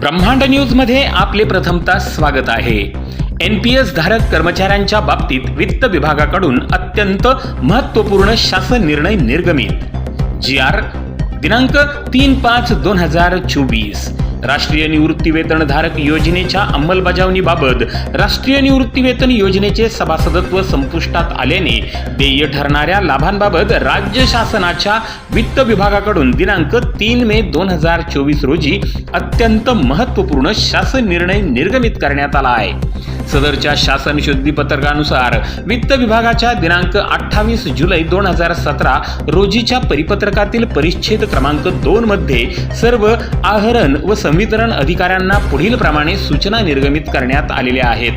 ब्रह्मांड न्यूजमध्ये आपले प्रथमता स्वागत आहे. एन पी एस धारक कर्मचाऱ्यांच्या बाबतीत वित्त विभागाकडून अत्यंत महत्त्वपूर्ण शासन निर्णय निर्गमित. जी आर दिनांक तीन पाच दोन हजार चोवीस. राष्ट्रीय निवृत्ती वेतन धारक योजनेच्या अंमलबजावणीबाबत राष्ट्रीय निवृत्ती वेतन योजनेचे सभासदत्व संपुष्टात आल्याने देय ठरणाऱ्या लाभांबाबत राज्य शासनाच्या वित्त विभागाकडून दिनांक तीन मे दोन हजार चोवीस रोजी अत्यंत महत्त्वपूर्ण शासन निर्णय निर्गमित करण्यात आला आहे. सदरच्या शासन शुद्धीपत्रकानुसार वित्त विभागाच्या दिनांक अठ्ठावीस जुलै दोन हजार सतरा रोजीच्या परिपत्रकातील परिच्छेद क्रमांक दोन मध्ये सर्व आहरण व संवितरण अधिकाऱ्यांना पुढील प्रमाणे सूचना निर्गमित करण्यात आलेल्या आहेत.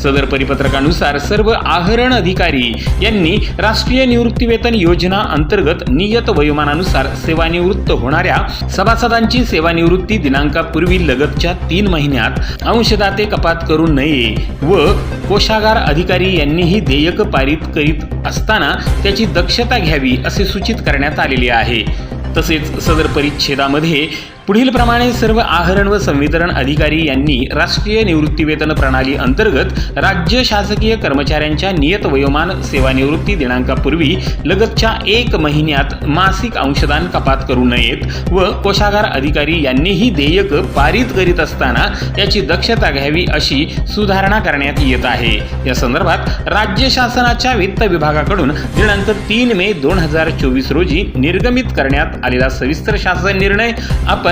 सदर परिपत्रकानुसार सर्व आहरण अधिकारी यांनी राष्ट्रीय निवृत्तीवेतन योजना अंतर्गत नियत वयोमानानुसार सेवानिवृत्त होणाऱ्या सभासदांची सेवानिवृत्ती दिनांकापूर्वी लगतच्या तीन महिन्यात अंशदाते कपात करू नये व कोषागार अधिकारी यांनीही देयक पारित करीत असताना त्याची दक्षता घ्यावी असे सूचित करण्यात आलेले आहे. तसेच सदर परिच्छेदामध्ये पुढील प्रमाणे सर्व आहरण व संवितरण अधिकारी यांनी राष्ट्रीय निवृत्तीवेतन प्रणाली अंतर्गत राज्य शासकीय कर्मचाऱ्यांच्या नियत वयोमान सेवानिवृत्ती दिनांकापूर्वी लगतच्या एक महिन्यात मासिक अंशदान कपात करू नयेत व कोषागार अधिकारी यांनीही देयक पारित करीत असताना याची दक्षता घ्यावी अशी सुधारणा करण्यात येत आहे. या संदर्भात राज्य शासनाच्या वित्त विभागाकडून दिनांक तीन मे दोन हजार चोवीस रोजी निर्गमित करण्यात आलेला सविस्तर शासन निर्णय आपण